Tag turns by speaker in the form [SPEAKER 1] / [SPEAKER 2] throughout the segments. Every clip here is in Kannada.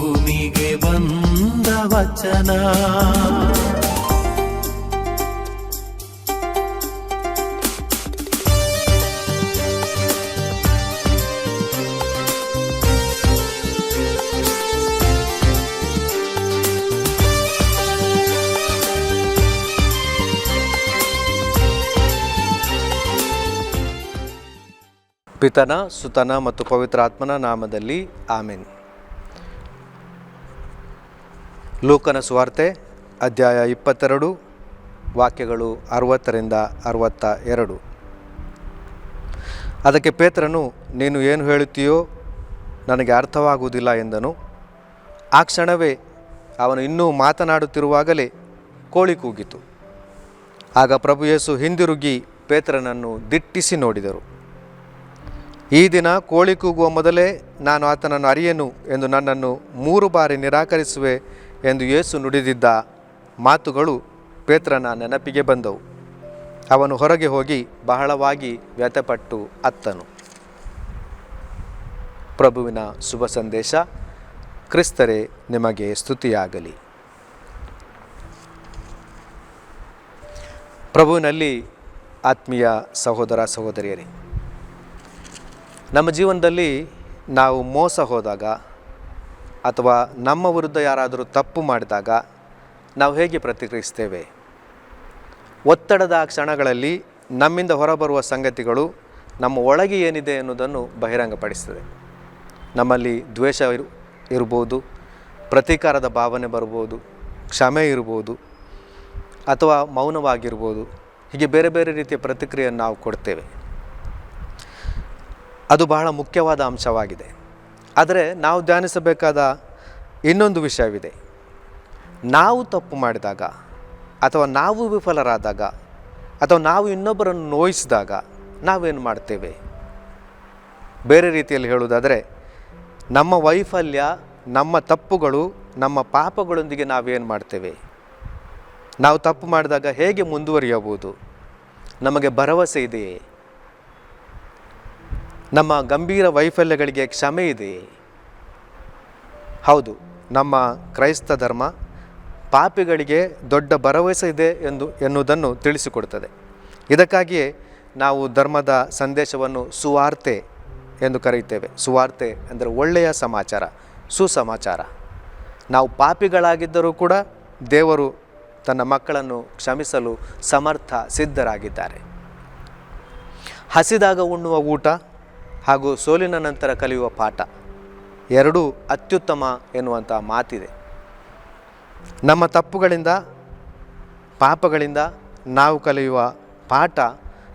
[SPEAKER 1] ಭೂಮಿಗೆ ಬಂದ ವಚನ.
[SPEAKER 2] ಪಿತನ ಸುತನ ಮತ್ತು ಪವಿತ್ರ ಆತ್ಮನ ನಾಮದಲ್ಲಿ ಆಮೆನ್. ಲೂಕನ ಸುವಾರ್ತೆ, ಅಧ್ಯಾಯ ಇಪ್ಪತ್ತೆರಡು, ವಾಕ್ಯಗಳು ಅರವತ್ತರಿಂದ ಅರವತ್ತ ಎರಡು. ಅದಕ್ಕೆ ಪೇತ್ರನು, ನೀನು ಏನು ಹೇಳುತ್ತೀಯೋ ನನಗೆ ಅರ್ಥವಾಗುವುದಿಲ್ಲ ಎಂದನು. ಆ ಕ್ಷಣವೇ ಅವನು ಇನ್ನೂ ಮಾತನಾಡುತ್ತಿರುವಾಗಲೇ ಕೋಳಿ ಕೂಗಿತು. ಆಗ ಪ್ರಭು ಯೇಸು ಹಿಂದಿರುಗಿ ಪೇತ್ರನನ್ನು ದಿಟ್ಟಿಸಿ ನೋಡಿದರು. ಈ ದಿನ ಕೋಳಿ ಕೂಗುವ ಮೊದಲೇ ನಾನು ಆತನನ್ನು ಅರಿಯೆನು ಎಂದು ನನ್ನನ್ನು ಮೂರು ಬಾರಿ ನಿರಾಕರಿಸುವೆ ಎಂದು ಯೇಸು ನುಡಿದಿದ್ದ ಮಾತುಗಳು ಪೇತ್ರನ ನೆನಪಿಗೆ ಬಂದವು. ಅವನು ಹೊರಗೆ ಹೋಗಿ ಬಹಳವಾಗಿ ವ್ಯಥಪಟ್ಟು ಅತ್ತನು. ಪ್ರಭುವಿನ ಶುಭ ಸಂದೇಶ, ಕ್ರಿಸ್ತರೇ, ನಿಮಗೆ ಸ್ತುತಿಯಾಗಲಿ. ಪ್ರಭುವಿನಲ್ಲಿ ಆತ್ಮೀಯ ಸಹೋದರ ಸಹೋದರಿಯರೇ, ನಮ್ಮ ಜೀವನದಲ್ಲಿ ನಾವು ಮೋಸ ಹೋದಾಗ ಅಥವಾ ನಮ್ಮ ವಿರುದ್ಧ ಯಾರಾದರೂ ತಪ್ಪು ಮಾಡಿದಾಗ ನಾವು ಹೇಗೆ ಪ್ರತಿಕ್ರಿಯಿಸ್ತೇವೆ? ಒತ್ತಡದ ಕ್ಷಣಗಳಲ್ಲಿ ನಮ್ಮಿಂದ ಹೊರಬರುವ ಸಂಗತಿಗಳು ನಮ್ಮ ಒಳಗೆ ಏನಿದೆ ಎನ್ನುವುದನ್ನು ಬಹಿರಂಗಪಡಿಸ್ತದೆ. ನಮ್ಮಲ್ಲಿ ದ್ವೇಷ ಇರು, ಇರ್ಬೋದು, ಪ್ರತೀಕಾರದ ಭಾವನೆ ಬರ್ಬೋದು ಕ್ಷಮೆ ಇರ್ಬೋದು, ಅಥವಾ ಮೌನವಾಗಿರ್ಬೋದು, ಹೀಗೆ ಬೇರೆ ಬೇರೆ ರೀತಿಯ ಪ್ರತಿಕ್ರಿಯೆಯನ್ನು ನಾವು ಕೊಡ್ತೇವೆ. ಅದು ಬಹಳ ಮುಖ್ಯವಾದ ಅಂಶವಾಗಿದೆ. ಆದರೆ ನಾವು ಧ್ಯಾನಿಸಬೇಕಾದ ಇನ್ನೊಂದು ವಿಷಯವಿದೆ. ನಾವು ತಪ್ಪು ಮಾಡಿದಾಗ ಅಥವಾ ನಾವು ವಿಫಲರಾದಾಗ ಅಥವಾ ನಾವು ಇನ್ನೊಬ್ಬರನ್ನು ನೋಯಿಸಿದಾಗ ನಾವೇನು ಮಾಡ್ತೇವೆ? ಬೇರೆ ರೀತಿಯಲ್ಲಿ ಹೇಳುವುದಾದರೆ, ನಮ್ಮ ವೈಫಲ್ಯ, ನಮ್ಮ ತಪ್ಪುಗಳು, ನಮ್ಮ ಪಾಪಗಳೊಂದಿಗೆ ನಾವೇನು ಮಾಡ್ತೇವೆ? ನಾವು ತಪ್ಪು ಮಾಡಿದಾಗ ಹೇಗೆ ಮುಂದುವರಿಯಬಹುದು? ನಮಗೆ ಭರವಸೆ ಇದೆಯೇ? ನಮ್ಮ ಗಂಭೀರ ವೈಫಲ್ಯಗಳಿಗೆ ಕ್ಷಮೆ ಇದೆ. ಹೌದು, ನಮ್ಮ ಕ್ರೈಸ್ತ ಧರ್ಮ ಪಾಪಿಗಳಿಗೆ ದೊಡ್ಡ ಭರವಸೆ ಇದೆ ಎಂದು ಎನ್ನುವುದನ್ನು ತಿಳಿಸಿಕೊಡುತ್ತದೆ. ಇದಕ್ಕಾಗಿಯೇ ನಾವು ಧರ್ಮದ ಸಂದೇಶವನ್ನು ಸುವಾರ್ತೆ ಎಂದು ಕರೆಯುತ್ತೇವೆ. ಸುವಾರ್ತೆ ಅಂದರೆ ಒಳ್ಳೆಯ ಸಮಾಚಾರ, ಸುಸಮಾಚಾರ. ನಾವು ಪಾಪಿಗಳಾಗಿದ್ದರೂ ಕೂಡ ದೇವರು ತನ್ನ ಮಕ್ಕಳನ್ನು ಕ್ಷಮಿಸಲು ಸಮರ್ಥ, ಸಿದ್ಧರಾಗಿದ್ದಾರೆ. ಹಸಿದಾಗ ಉಣ್ಣುವ ಊಟ ಹಾಗೂ ಸೋಲಿನ ನಂತರ ಕಲಿಯುವ ಪಾಠ. ಎರಡೂ ಅತ್ಯುತ್ತಮ ಎನ್ನುವಂಥ ಮಾತಿದೆ. ನಮ್ಮ ತಪ್ಪುಗಳಿಂದ, ಪಾಪಗಳಿಂದ ನಾವು ಕಲಿಯುವ ಪಾಠ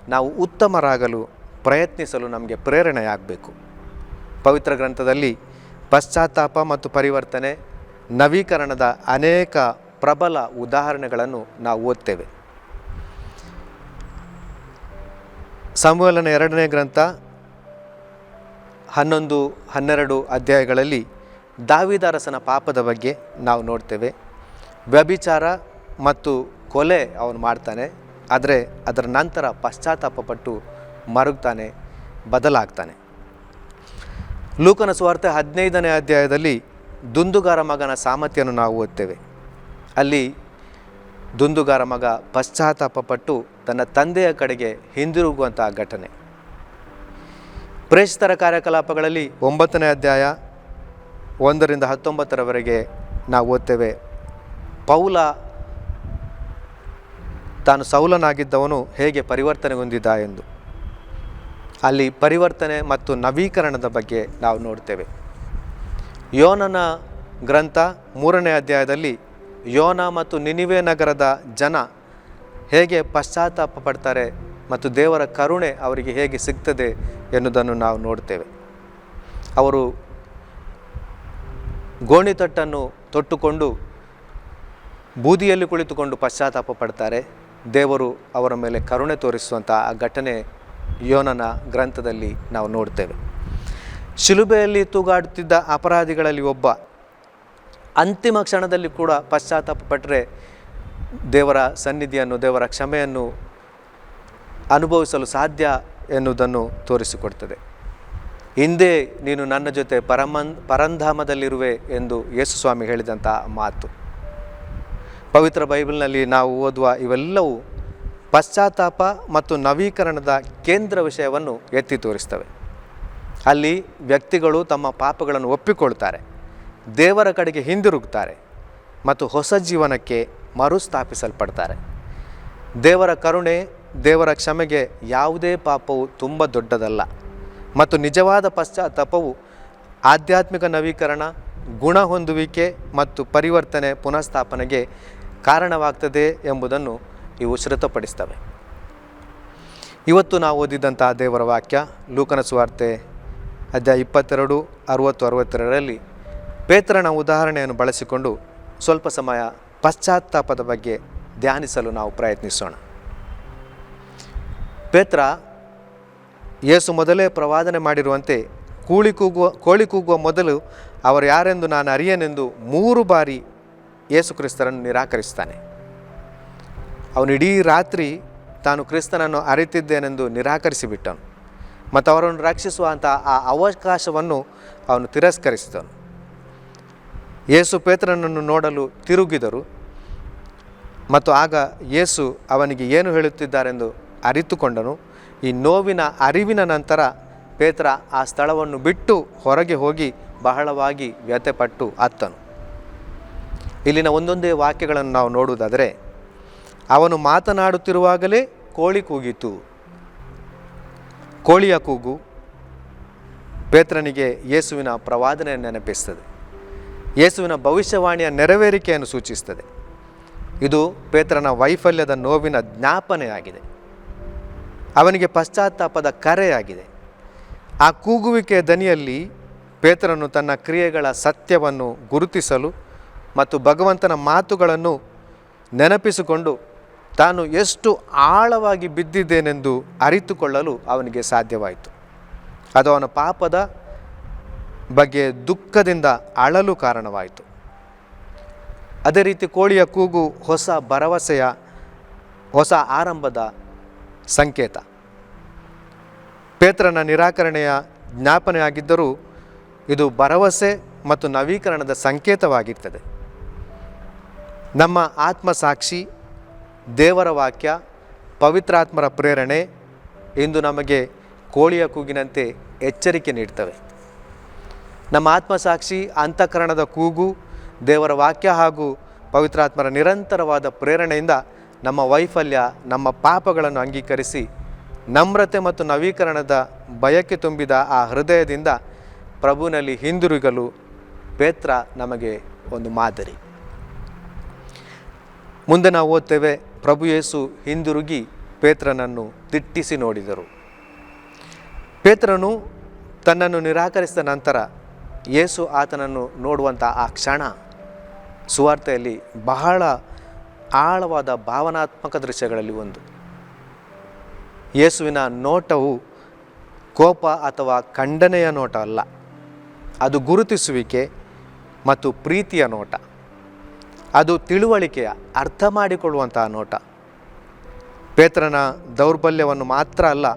[SPEAKER 2] ನಾವು ಉತ್ತಮರಾಗಲು ಪ್ರಯತ್ನಿಸಲು ನಮಗೆ ಪ್ರೇರಣೆಯಾಗಬೇಕು. ಪವಿತ್ರ ಗ್ರಂಥದಲ್ಲಿ ಪಶ್ಚಾತ್ತಾಪ ಮತ್ತು ಪರಿವರ್ತನೆ, ನವೀಕರಣದ ಅನೇಕ ಪ್ರಬಲ ಉದಾಹರಣೆಗಳನ್ನು ನಾವು ಓದ್ತೇವೆ. ಸಂವಲನ ಎರಡನೇ ಗ್ರಂಥ ಹನ್ನೊಂದು, ಹನ್ನೆರಡು ಅಧ್ಯಾಯಗಳಲ್ಲಿ ದಾವಿದಾರಸನ ಪಾಪದ ಬಗ್ಗೆ ನಾವು ನೋಡ್ತೇವೆ. ವ್ಯಭಿಚಾರ ಮತ್ತು ಕೊಲೆ ಅವನು ಮಾಡ್ತಾನೆ, ಆದರೆ ಅದರ ನಂತರ ಪಶ್ಚಾತ್ತಾಪಪಟ್ಟು ಮರುಗ್ತಾನೆ, ಬದಲಾಗ್ತಾನೆ. ಲೂಕನ ಸ್ವಾರ್ಥ ಹದಿನೈದನೇ ಅಧ್ಯಾಯದಲ್ಲಿ ದುಂದುಗಾರ ಮಗನ ಸಾಮರ್ಥ್ಯವನ್ನು ನಾವು ಓದ್ತೇವೆ. ಅಲ್ಲಿ ದುಂದುಗಾರ ಮಗ ಪಶ್ಚಾತ್ತಾಪಪಟ್ಟು ತನ್ನ ತಂದೆಯ ಕಡೆಗೆ ಹಿಂದಿರುಗುವಂತಹ ಘಟನೆ. ಪ್ರೇಷಿತರ ಕಾರ್ಯಕಲಾಪಗಳಲ್ಲಿ ಒಂಬತ್ತನೇ ಅಧ್ಯಾಯ ಒಂದರಿಂದ ಹತ್ತೊಂಬತ್ತರವರೆಗೆ ನಾವು ಓದ್ತೇವೆ. ಪೌಲ ತಾನು ಸೌಲನಾಗಿದ್ದವನು ಹೇಗೆ ಪರಿವರ್ತನೆಗೊಂಡಿದ್ದ ಎಂದು. ಅಲ್ಲಿ ಪರಿವರ್ತನೆ ಮತ್ತು ನವೀಕರಣದ ಬಗ್ಗೆ ನಾವು ನೋಡ್ತೇವೆ. ಯೋನನ ಗ್ರಂಥ ಮೂರನೇ ಅಧ್ಯಾಯದಲ್ಲಿ ಯೋನ ಮತ್ತು ನಿನಿವೆ ನಗರದ ಜನ ಹೇಗೆ ಪಶ್ಚಾತ್ತಾಪ ಪಡ್ತಾರೆ ಮತ್ತು ದೇವರ ಕರುಣೆ ಅವರಿಗೆ ಹೇಗೆ ಸಿಗ್ತದೆ ಎನ್ನುವುದನ್ನು ನಾವು ನೋಡ್ತೇವೆ. ಅವರು ಗೋಣಿತಟ್ಟನ್ನು ತೊಟ್ಟುಕೊಂಡು ಬೂದಿಯಲ್ಲಿ ಕುಳಿತುಕೊಂಡು ಪಶ್ಚಾತ್ತಾಪ ಪಡ್ತಾರೆ. ದೇವರು ಅವರ ಮೇಲೆ ಕರುಣೆ ತೋರಿಸುವಂಥ ಆ ಘಟನೆ ಯೋನನ ಗ್ರಂಥದಲ್ಲಿ ನಾವು ನೋಡ್ತೇವೆ. ಶಿಲುಬೆಯಲ್ಲಿ ತೂಗಾಡುತ್ತಿದ್ದ ಅಪರಾಧಿಗಳಲ್ಲಿ ಒಬ್ಬ ಅಂತಿಮ ಕ್ಷಣದಲ್ಲಿ ಕೂಡ ಪಶ್ಚಾತ್ತಾಪ ಪಟ್ಟರೆ ದೇವರ ಸನ್ನಿಧಿಯನ್ನು, ದೇವರ ಕ್ಷಮೆಯನ್ನು ಅನುಭವಿಸಲು ಸಾಧ್ಯ ಎನ್ನುವುದನ್ನು ತೋರಿಸಿಕೊಡ್ತದೆ. ಹಿಂದೆ ನೀನು ನನ್ನ ಜೊತೆ ಪರಮನ್, ಪರಂಧಾಮದಲ್ಲಿರುವೆ ಎಂದು ಯೇಸುಸ್ವಾಮಿ ಹೇಳಿದಂಥ ಮಾತು. ಪವಿತ್ರ ಬೈಬಲ್ನಲ್ಲಿ ನಾವು ಓದುವ ಇವೆಲ್ಲವೂ ಪಶ್ಚಾತ್ತಾಪ ಮತ್ತು ನವೀಕರಣದ ಕೇಂದ್ರ ವಿಷಯವನ್ನು ಎತ್ತಿ ತೋರಿಸ್ತವೆ. ಅಲ್ಲಿ ವ್ಯಕ್ತಿಗಳು ತಮ್ಮ ಪಾಪಗಳನ್ನು ಒಪ್ಪಿಕೊಳ್ತಾರೆ, ದೇವರ ಕಡೆಗೆ ಹಿಂದಿರುಗ್ತಾರೆ ಮತ್ತು ಹೊಸ ಜೀವನಕ್ಕೆ ಮರುಸ್ಥಾಪಿಸಲ್ಪಡ್ತಾರೆ. ದೇವರ ಕರುಣೆ ದೇವರ ಕ್ಷಮೆಗೆ ಯಾವುದೇ ಪಾಪವು ತುಂಬ ದೊಡ್ಡದಲ್ಲ. ಮತ್ತು ನಿಜವಾದ ಪಶ್ಚಾತ್ತಾಪವು ಆಧ್ಯಾತ್ಮಿಕ ನವೀಕರಣ, ಗುಣ ಹೊಂದುವಿಕೆ ಮತ್ತು ಪರಿವರ್ತನೆ ಪುನಃಸ್ಥಾಪನೆಗೆ ಕಾರಣವಾಗ್ತದೆ ಎಂಬುದನ್ನು ಇವು ಶ್ರುತಪಡಿಸ್ತವೆ ಇವತ್ತು ನಾವು ಓದಿದ್ದಂತಹ ದೇವರ ವಾಕ್ಯ ಲೂಕನ ಸುವಾರ್ತೆ ಅಧ್ಯಾಯ ಇಪ್ಪತ್ತೆರಡು, ಅರುವತ್ತು, ಅರವತ್ತೆರಡರಲ್ಲಿ ಪೇತ್ರನ ಉದಾಹರಣೆಯನ್ನು ಬಳಸಿಕೊಂಡು ಸ್ವಲ್ಪ ಸಮಯ ಪಶ್ಚಾತ್ತಾಪದ ಬಗ್ಗೆ ಧ್ಯಾನಿಸಲು ನಾವು ಪ್ರಯತ್ನಿಸೋಣ. ಪೇತ್ರ ಯೇಸು ಮೊದಲೇ ಪ್ರವಾದನೆ ಮಾಡಿರುವಂತೆ ಕೂಳಿ ಕೂಗುವ, ಕೋಳಿ ಕೂಗುವ ಮೊದಲು ಅವರು ಯಾರೆಂದು ನಾನು ಅರಿಯನೆಂದು ಮೂರು ಬಾರಿ ಯೇಸು ಕ್ರಿಸ್ತರನ್ನು ನಿರಾಕರಿಸ್ತಾನೆ ಅವನು ಇಡೀ ರಾತ್ರಿ ತಾನು ಕ್ರಿಸ್ತನನ್ನು ಅರಿತಿದ್ದೇನೆಂದು ನಿರಾಕರಿಸಿಬಿಟ್ಟನು. ಮತ್ತು ಅವರನ್ನು ರಕ್ಷಿಸುವಂಥ ಆ ಅವಕಾಶವನ್ನು ಅವನು ತಿರಸ್ಕರಿಸಿದನು. ಯೇಸು ಪೇತ್ರನನ್ನು ನೋಡಲು ತಿರುಗಿದರು. ಮತ್ತು ಆಗ ಯೇಸು ಅವನಿಗೆ ಏನು ಹೇಳುತ್ತಿದ್ದಾರೆಂದು ಅರಿತುಕೊಂಡನು. ಈ ನೋವಿನ ಅರಿವಿನ ನಂತರ ಪೇತ್ರ ಆ ಸ್ಥಳವನ್ನು ಬಿಟ್ಟು ಹೊರಗೆ ಹೋಗಿ ಬಹಳವಾಗಿ ವ್ಯಥೆಪಟ್ಟು ಅತ್ತನು. ಇಲ್ಲಿನ ಒಂದೊಂದೇ ವಾಕ್ಯಗಳನ್ನು ನಾವು ನೋಡುವುದಾದರೆ, ಅವನು ಮಾತನಾಡುತ್ತಿರುವಾಗಲೇ ಕೋಳಿ ಕೂಗಿತು. ಕೋಳಿಯ ಕೂಗು ಪೇತ್ರನಿಗೆ ಯೇಸುವಿನ ಪ್ರವಾದನೆ ನೆನಪಿಸ್ತದೆ. ಯೇಸುವಿನ ಭವಿಷ್ಯವಾಣಿಯ ನೆರವೇರಿಕೆಯನ್ನು ಸೂಚಿಸ್ತದೆ. ಇದು ಪೇತ್ರನ ವೈಫಲ್ಯದ ನೋವಿನ ಜ್ಞಾಪನೆಯಾಗಿದೆ. ಅವನಿಗೆ ಪಶ್ಚಾತ್ತಾಪದ ಕರೆಯಾಗಿದೆ. ಆ ಕೂಗುವಿಕೆಯ ದನಿಯಲ್ಲಿ ಪೇತ್ರನು ತನ್ನ ಕ್ರಿಯೆಗಳ ಸತ್ಯವನ್ನು ಗುರುತಿಸಲು ಮತ್ತು ಭಗವಂತನ ಮಾತುಗಳನ್ನು ನೆನಪಿಸಿಕೊಂಡು ತಾನು ಎಷ್ಟು ಆಳವಾಗಿ ಬಿದ್ದಿದ್ದೇನೆಂದು ಅರಿತುಕೊಳ್ಳಲು ಅವನಿಗೆ ಸಾಧ್ಯವಾಯಿತು. ಅದು ಅವನ ಪಾಪದ ಬಗ್ಗೆ ದುಃಖದಿಂದ ಅಳಲು ಕಾರಣವಾಯಿತು. ಅದೇ ರೀತಿ ಕೋಳಿಯ ಕೂಗು ಹೊಸ ಭರವಸೆಯ ಹೊಸ ಆರಂಭದ ಸಂಕೇತ. ಪೇತ್ರನ ನಿರಾಕರಣೆಯ ಜ್ಞಾಪನೆಯಾಗಿದ್ದರೂ ಇದು ಭರವಸೆ ಮತ್ತು ನವೀಕರಣದ ಸಂಕೇತವಾಗಿರ್ತದೆ. ನಮ್ಮ ಆತ್ಮಸಾಕ್ಷಿ, ದೇವರ ವಾಕ್ಯ, ಪವಿತ್ರಾತ್ಮರ ಪ್ರೇರಣೆ ಇಂದು ನಮಗೆ ಕೋಳಿಯ ಕೂಗಿನಂತೆ ಎಚ್ಚರಿಕೆ ನೀಡ್ತವೆ. ನಮ್ಮ ಆತ್ಮಸಾಕ್ಷಿ, ಅಂತಃಕರಣದ ಕೂಗು, ದೇವರ ವಾಕ್ಯ ಹಾಗೂ ಪವಿತ್ರಾತ್ಮರ ನಿರಂತರವಾದ ಪ್ರೇರಣೆಯಿಂದ ನಮ್ಮ ವೈಫಲ್ಯ, ನಮ್ಮ ಪಾಪಗಳನ್ನು ಅಂಗೀಕರಿಸಿ ನಮ್ರತೆ ಮತ್ತು ನವೀಕರಣದ ಬಯಕೆ ತುಂಬಿದ ಆ ಹೃದಯದಿಂದ ಪ್ರಭುನಲ್ಲಿ ಹಿಂದಿರುಗಲು ಪೇತ್ರ ನಮಗೆ ಒಂದು ಮಾದರಿ. ಮುಂದೆ ನಾವು ಓದ್ತೇವೆ, ಪ್ರಭು ಯೇಸು ಹಿಂದಿರುಗಿ ಪೇತ್ರನನ್ನು ದಿಟ್ಟಿಸಿ ನೋಡಿದರು. ಪೇತ್ರನು ತನ್ನನ್ನು ನಿರಾಕರಿಸಿದ ನಂತರ ಯೇಸು ಆತನನ್ನು ನೋಡುವಂಥ ಆ ಕ್ಷಣ ಸುವಾರ್ತೆಯಲ್ಲಿ ಬಹಳ ಆಳವಾದ ಭಾವನಾತ್ಮಕ ದೃಶ್ಯಗಳಲ್ಲಿ ಒಂದು. ಯೇಸುವಿನ ನೋಟವು ಕೋಪ ಅಥವಾ ಖಂಡನೆಯ ನೋಟ ಅಲ್ಲ. ಅದು ಗುರುತಿಸುವಿಕೆ ಮತ್ತು ಪ್ರೀತಿಯ ನೋಟ. ಅದು ತಿಳುವಳಿಕೆಯ ಅರ್ಥ ಮಾಡಿಕೊಳ್ಳುವಂತಹ ನೋಟ. ಪೇತ್ರನ ದೌರ್ಬಲ್ಯವನ್ನು ಮಾತ್ರ ಅಲ್ಲ,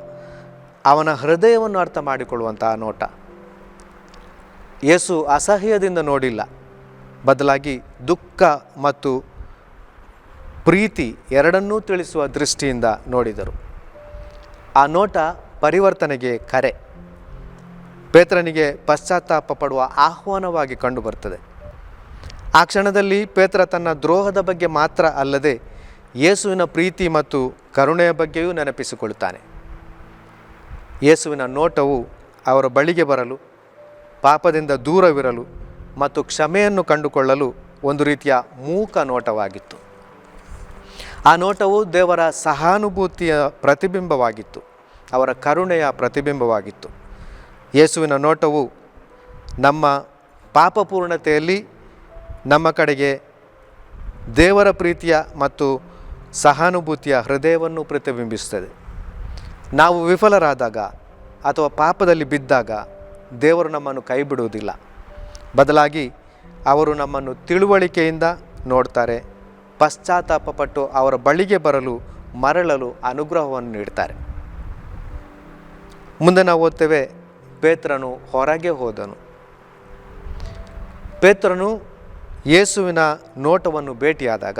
[SPEAKER 2] ಅವನ ಹೃದಯವನ್ನು ಅರ್ಥ ಮಾಡಿಕೊಳ್ಳುವಂತಹ ನೋಟ. ಯೇಸು ಅಸಹ್ಯದಿಂದ ನೋಡಿಲ್ಲ. ಬದಲಾಗಿ ದುಃಖ ಮತ್ತು ಪ್ರೀತಿ ಎರಡನ್ನೂ ತಿಳಿಸುವ ದೃಷ್ಟಿಯಿಂದ ನೋಡಿದರು. ಆ ನೋಟ ಪರಿವರ್ತನೆಗೆ ಕರೆ. ಪೇತ್ರನಿಗೆ ಪಶ್ಚಾತ್ತಾಪ ಪಡುವ ಆಹ್ವಾನವಾಗಿ ಕಂಡುಬರುತ್ತದೆ ಆ ಕ್ಷಣದಲ್ಲಿ ಪೇತ್ರ ತನ್ನ ದ್ರೋಹದ ಬಗ್ಗೆ ಮಾತ್ರ ಅಲ್ಲದೆ ಯೇಸುವಿನ ಪ್ರೀತಿ ಮತ್ತು ಕರುಣೆಯ ಬಗ್ಗೆಯೂ ನೆನಪಿಸಿಕೊಳ್ಳುತ್ತಾನೆ. ಯೇಸುವಿನ ನೋಟವು ಅವರ ಬಳಿಗೆ ಬರಲು, ಪಾಪದಿಂದ ದೂರವಿರಲು ಮತ್ತು ಕ್ಷಮೆಯನ್ನು ಕಂಡುಕೊಳ್ಳಲು ಒಂದು ರೀತಿಯ ಮೂಕ ನೋಟವಾಗಿತ್ತು. ಆ ನೋಟವು ದೇವರ ಸಹಾನುಭೂತಿಯ ಪ್ರತಿಬಿಂಬವಾಗಿತ್ತು. ಅವರ ಕರುಣೆಯ ಪ್ರತಿಬಿಂಬವಾಗಿತ್ತು. ಯೇಸುವಿನ ನೋಟವು ನಮ್ಮ ಪಾಪಪೂರ್ಣತೆಯಲ್ಲಿ ನಮ್ಮ ಕಡೆಗೆ ದೇವರ ಪ್ರೀತಿಯ ಮತ್ತು ಸಹಾನುಭೂತಿಯ ಹೃದಯವನ್ನು ಪ್ರತಿಬಿಂಬಿಸುತ್ತದೆ. ನಾವು ವಿಫಲರಾದಾಗ ಅಥವಾ ಪಾಪದಲ್ಲಿ ಬಿದ್ದಾಗ ದೇವರು ನಮ್ಮನ್ನು ಕೈ ಬಿಡುವುದಿಲ್ಲ ಬದಲಾಗಿ ಅವರು ನಮ್ಮನ್ನು ತಿಳುವಳಿಕೆಯಿಂದ ನೋಡ್ತಾರೆ. ಪಶ್ಚಾತ್ತಾಪಪಟ್ಟು ಅವರ ಬಳಿಗೆ ಬರಲು, ಮರಳಲು ಅನುಗ್ರಹವನ್ನು ನೀಡ್ತಾರೆ. ಮುಂದೆ ನಾವು ಓದ್ತೇವೆ, ಪೇತ್ರನು ಹೊರಗೆ ಹೋದನು. ಪೇತ್ರನು ಯೇಸುವಿನ ನೋಟವನ್ನು ಭೇಟಿಯಾದಾಗ,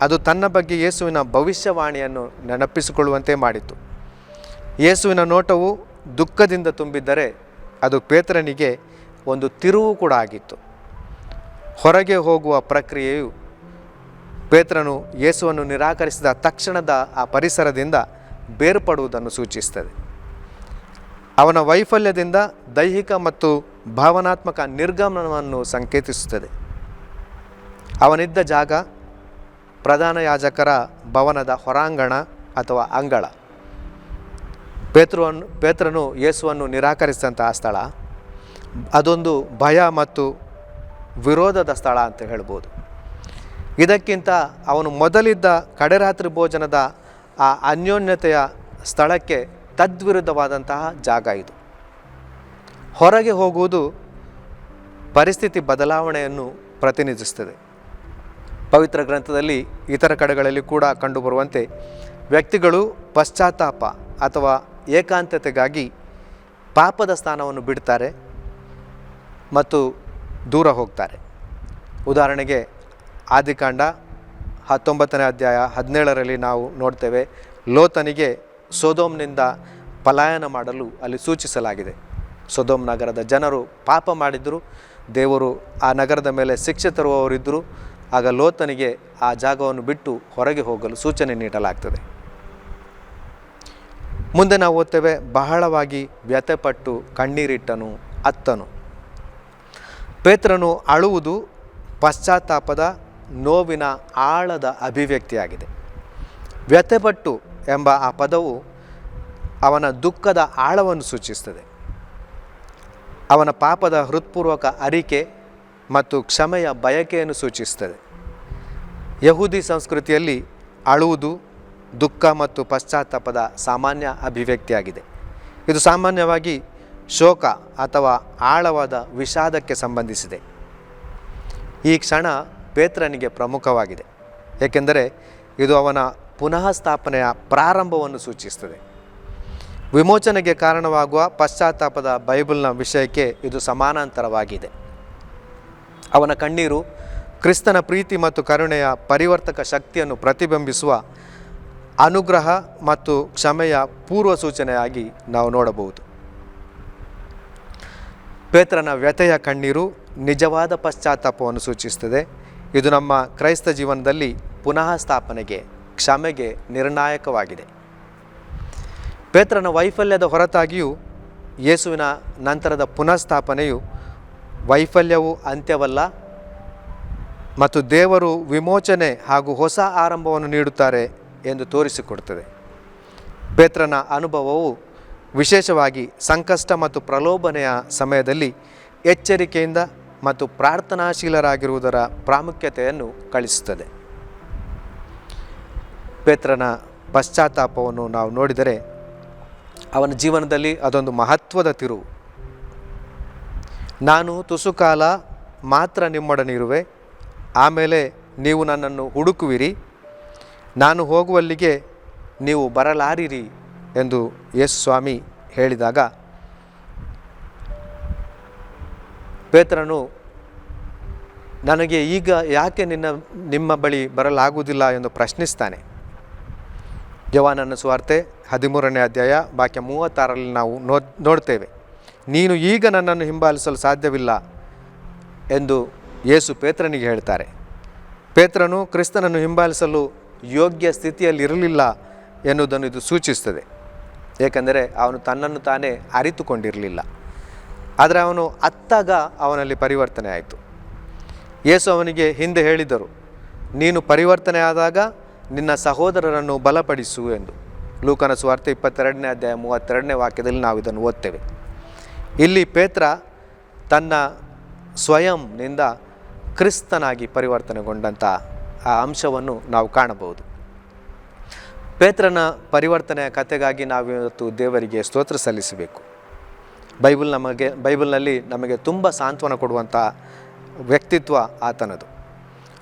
[SPEAKER 2] ಅದು ತನ್ನ ಬಗ್ಗೆ ಯೇಸುವಿನ ಭವಿಷ್ಯವಾಣಿಯನ್ನು ನೆನಪಿಸಿಕೊಳ್ಳುವಂತೆ ಮಾಡಿತು. ಯೇಸುವಿನ ನೋಟವು ದುಃಖದಿಂದ ತುಂಬಿದ್ದರೆ, ಅದು ಪೇತ್ರನಿಗೆ ಒಂದು ತಿರುವು ಕೂಡ ಆಗಿತ್ತು. ಹೊರಗೆ ಹೋಗುವ ಪ್ರಕ್ರಿಯೆಯು ಪೇತ್ರನು ಯೇಸುವನ್ನು ನಿರಾಕರಿಸಿದ ತಕ್ಷಣದ ಆ ಪರಿಸರದಿಂದ ಬೇರ್ಪಡುವುದನ್ನು ಸೂಚಿಸುತ್ತದೆ. ಅವನ ವೈಫಲ್ಯದಿಂದ ದೈಹಿಕ ಮತ್ತು ಭಾವನಾತ್ಮಕ ನಿರ್ಗಮನವನ್ನು ಸಂಕೇತಿಸುತ್ತದೆ. ಅವನಿದ್ದ ಜಾಗ ಪ್ರಧಾನ ಯಾಜಕರ ಭವನದ ಹೊರಾಂಗಣ ಅಥವಾ ಅಂಗಳ. ಪೇತ್ರವನ್ನು ಪೇತ್ರನು ಯೇಸುವನ್ನು ನಿರಾಕರಿಸಿದಂತಹ ಸ್ಥಳ. ಅದೊಂದು ಭಯ ಮತ್ತು ವಿರೋಧದ ಸ್ಥಳ ಅಂತ ಹೇಳ್ಬೋದು. ಇದಕ್ಕಿಂತ ಅವನು ಮೊದಲಿದ್ದ ಕಡೆರಾತ್ರಿ ಭೋಜನದ ಆ ಅನ್ಯೋನ್ಯತೆಯ ಸ್ಥಳಕ್ಕೆ ತದ್ವಿರುದ್ಧವಾದಂತಹ ಜಾಗ ಇದು. ಹೊರಗೆ ಹೋಗುವುದು ಪರಿಸ್ಥಿತಿ ಬದಲಾವಣೆಯನ್ನು ಪ್ರತಿನಿಧಿಸುತ್ತದೆ. ಪವಿತ್ರ ಗ್ರಂಥದಲ್ಲಿ ಇತರ ಕಡೆಗಳಲ್ಲಿ ಕೂಡ ಕಂಡುಬರುವಂತೆ ವ್ಯಕ್ತಿಗಳು ಪಶ್ಚಾತ್ತಾಪ ಅಥವಾ ಏಕಾಂತತೆಗಾಗಿ ಪಾಪದ ಸ್ಥಾನವನ್ನು ಬಿಡ್ತಾರೆ ಮತ್ತು ದೂರ ಹೋಗ್ತಾರೆ. ಉದಾಹರಣೆಗೆ ಆದಿಕಾಂಡ ಹತ್ತೊಂಬತ್ತನೇ ಅಧ್ಯಾಯ ಹದಿನೇಳರಲ್ಲಿ ನಾವು ನೋಡ್ತೇವೆ, ಲೋತನಿಗೆ ಸೋದೋಮ್ನಿಂದ ಪಲಾಯನ ಮಾಡಲು ಅಲ್ಲಿ ಸೂಚಿಸಲಾಗಿದೆ. ಸೊದೋಮ್ ನಗರದ ಜನರು ಪಾಪ ಮಾಡಿದ್ರು, ದೇವರು ಆ ನಗರದ ಮೇಲೆ ಶಿಕ್ಷೆ ತರುವವರಿದ್ದರು ಆಗ ಲೋತನಿಗೆ ಆ ಜಾಗವನ್ನು ಬಿಟ್ಟು ಹೊರಗೆ ಹೋಗಲು ಸೂಚನೆ ನೀಡಲಾಗ್ತದೆ. ಮುಂದೆ ನಾವು ಓದ್ತೇವೆ, ಬಹಳವಾಗಿ ವ್ಯಥೆಪಟ್ಟು ಕಣ್ಣೀರಿಟ್ಟನು ಅತ್ತನು. ಪೇತ್ರನು ಅಳುವುದು ಪಶ್ಚಾತ್ತಾಪದ ನೋವಿನ ಆಳದ ಅಭಿವ್ಯಕ್ತಿಯಾಗಿದೆ. ವ್ಯಥೆಪಟ್ಟು ಎಂಬ ಆ ಪದವು ಅವನ ದುಃಖದ ಆಳವನ್ನು ಸೂಚಿಸ್ತದೆ ಅವನ ಪಾಪದ ಹೃತ್ಪೂರ್ವಕ ಅರಿಕೆ ಮತ್ತು ಕ್ಷಮೆಯ ಬಯಕೆಯನ್ನು ಸೂಚಿಸುತ್ತದೆ. ಯಹೂದಿ ಸಂಸ್ಕೃತಿಯಲ್ಲಿ ಅಳುವುದು, ದುಃಖ ಮತ್ತು ಪಶ್ಚಾತ್ತಾಪದ ಸಾಮಾನ್ಯ ಅಭಿವ್ಯಕ್ತಿಯಾಗಿದೆ. ಇದು ಸಾಮಾನ್ಯವಾಗಿ ಶೋಕ ಅಥವಾ ಆಳವಾದ ವಿಷಾದಕ್ಕೆ ಸಂಬಂಧಿಸಿದೆ. ಈ ಕ್ಷಣ ಪೇತ್ರನಿಗೆ ಪ್ರಮುಖವಾಗಿದೆ. ಏಕೆಂದರೆ ಇದು ಅವನ ಪುನಃ ಸ್ಥಾಪನೆಯ ಪ್ರಾರಂಭವನ್ನು ಸೂಚಿಸುತ್ತದೆ. ವಿಮೋಚನೆಗೆ ಕಾರಣವಾಗುವ ಪಶ್ಚಾತ್ತಾಪದ ಬೈಬಲ್ನ ವಿಷಯಕ್ಕೆ ಇದು ಸಮಾನಾಂತರವಾಗಿದೆ. ಅವನ ಕಣ್ಣೀರು ಕ್ರಿಸ್ತನ ಪ್ರೀತಿ ಮತ್ತು ಕರುಣೆಯ ಪರಿವರ್ತಕ ಶಕ್ತಿಯನ್ನು ಪ್ರತಿಬಿಂಬಿಸುವ ಅನುಗ್ರಹ ಮತ್ತು ಕ್ಷಮೆಯ ಪೂರ್ವ ಸೂಚನೆಯಾಗಿ ನಾವು ನೋಡಬಹುದು. ಪೇತ್ರನ ವ್ಯಥೆಯ ಕಣ್ಣೀರು ನಿಜವಾದ ಪಶ್ಚಾತ್ತಾಪವನ್ನು ಸೂಚಿಸುತ್ತದೆ. ಇದು ನಮ್ಮ ಕ್ರೈಸ್ತ ಜೀವನದಲ್ಲಿ ಪುನಃ ಸ್ಥಾಪನೆಗೆ, ಕ್ಷಮೆಗೆ ನಿರ್ಣಾಯಕವಾಗಿದೆ. ಪೇತ್ರನ ವೈಫಲ್ಯದ ಹೊರತಾಗಿಯೂ ಯೇಸುವಿನ ನಂತರದ ಪುನಃಸ್ಥಾಪನೆಯು ವೈಫಲ್ಯವು ಅಂತ್ಯವಲ್ಲ, ಮತ್ತು ದೇವರು ವಿಮೋಚನೆ ಹಾಗೂ ಹೊಸ ಆರಂಭವನ್ನು ನೀಡುತ್ತಾರೆ ಎಂದು ತೋರಿಸಿಕೊಡುತ್ತದೆ. ಪೇತ್ರನ ಅನುಭವವು ವಿಶೇಷವಾಗಿ ಸಂಕಷ್ಟ ಮತ್ತು ಪ್ರಲೋಭನೆಯ ಸಮಯದಲ್ಲಿ ಎಚ್ಚರಿಕೆಯಿಂದ ಮತ್ತು ಪ್ರಾರ್ಥನಾಶೀಲರಾಗಿರುವುದರ ಪ್ರಾಮುಖ್ಯತೆಯನ್ನು ಕಳಿಸುತ್ತದೆ. ಪೇತ್ರನ ಪಶ್ಚಾತ್ತಾಪವನ್ನು ನಾವು ನೋಡಿದರೆ ಅವನ ಜೀವನದಲ್ಲಿ ಅದೊಂದು ಮಹತ್ವದ ತಿರುವು. ನಾನು ತುಸು ಕಾಲ ಮಾತ್ರ ನಿಮ್ಮೊಡನಿರುವೆ ಆಮೇಲೆ ನೀವು ನನ್ನನ್ನು ಹುಡುಕುವಿರಿ, ನಾನು ಹೋಗುವಲ್ಲಿಗೆ ನೀವು ಬರಲಾರಿರಿ ಎಂದು ಯೇಸು ಸ್ವಾಮಿ ಹೇಳಿದಾಗ ಪೇತ್ರನು, ನನಗೆ ಈಗ ಯಾಕೆ ನಿನ್ನ, ನಿಮ್ಮ ಬಳಿ ಬರಲಾಗುವುದಿಲ್ಲ ಎಂದು ಪ್ರಶ್ನಿಸ್ತಾನೆ. ಜವಾನನ ಸುವಾರ್ತೆ ಹದಿಮೂರನೇ ಅಧ್ಯಾಯ ಬಾಕಿ ಮೂವತ್ತಾರರಲ್ಲಿ ನಾವು ನೋ, ನೋಡ್ತೇವೆ. ನೀನು ಈಗ ನನ್ನನ್ನು ಹಿಂಬಾಲಿಸಲು ಸಾಧ್ಯವಿಲ್ಲ ಎಂದು ಯೇಸು ಪೇತ್ರನಿಗೆ ಹೇಳ್ತಾರೆ. ಪೇತ್ರನು, ಕ್ರಿಸ್ತನನ್ನು ಹಿಂಬಾಲಿಸಲು ಯೋಗ್ಯ ಸ್ಥಿತಿಯಲ್ಲಿರಲಿಲ್ಲ ಎನ್ನುವುದನ್ನು ಇದು ಸೂಚಿಸ್ತದೆ ಏಕೆಂದರೆ ಅವನು ತನ್ನನ್ನು ತಾನೇ ಅರಿತುಕೊಂಡಿರಲಿಲ್ಲ. ಆದರೆ ಅವನು ಅತ್ತಾಗ ಅವನಲ್ಲಿ ಪರಿವರ್ತನೆ ಆಯಿತು. ಯೇಸು ಅವನಿಗೆ ಹಿಂದೆ ಹೇಳಿದರು, ನೀನು ಪರಿವರ್ತನೆ ಆದಾಗ ನಿನ್ನ ಸಹೋದರರನ್ನು ಬಲಪಡಿಸು ಎಂದು. ಲೂಕನ ಸ್ವಾರ್ಥ ಇಪ್ಪತ್ತೆರಡನೇ ಅಧ್ಯಾಯ ಮೂವತ್ತೆರಡನೇ ವಾಕ್ಯದಲ್ಲಿ ನಾವು ಇದನ್ನು ಓದ್ತೇವೆ. ಇಲ್ಲಿ ಪೇತ್ರ ತನ್ನ ಸ್ವಯಂನಿಂದ ಕ್ರಿಸ್ತನಾಗಿ ಪರಿವರ್ತನೆಗೊಂಡಂಥ ಆ ಅಂಶವನ್ನು ನಾವು ಕಾಣಬಹುದು. ಪೇತ್ರನ ಪರಿವರ್ತನೆಯ ಕಥೆಗಾಗಿ ನಾವು ಇವತ್ತು ದೇವರಿಗೆ ಸ್ತೋತ್ರ ಸಲ್ಲಿಸಬೇಕು. ಬೈಬಲ್ ನಮಗೆ, ಬೈಬಲ್ನಲ್ಲಿ ನಮಗೆ ತುಂಬ ಸಾಂತ್ವನ ಕೊಡುವಂಥ ವ್ಯಕ್ತಿತ್ವ ಆತನದು.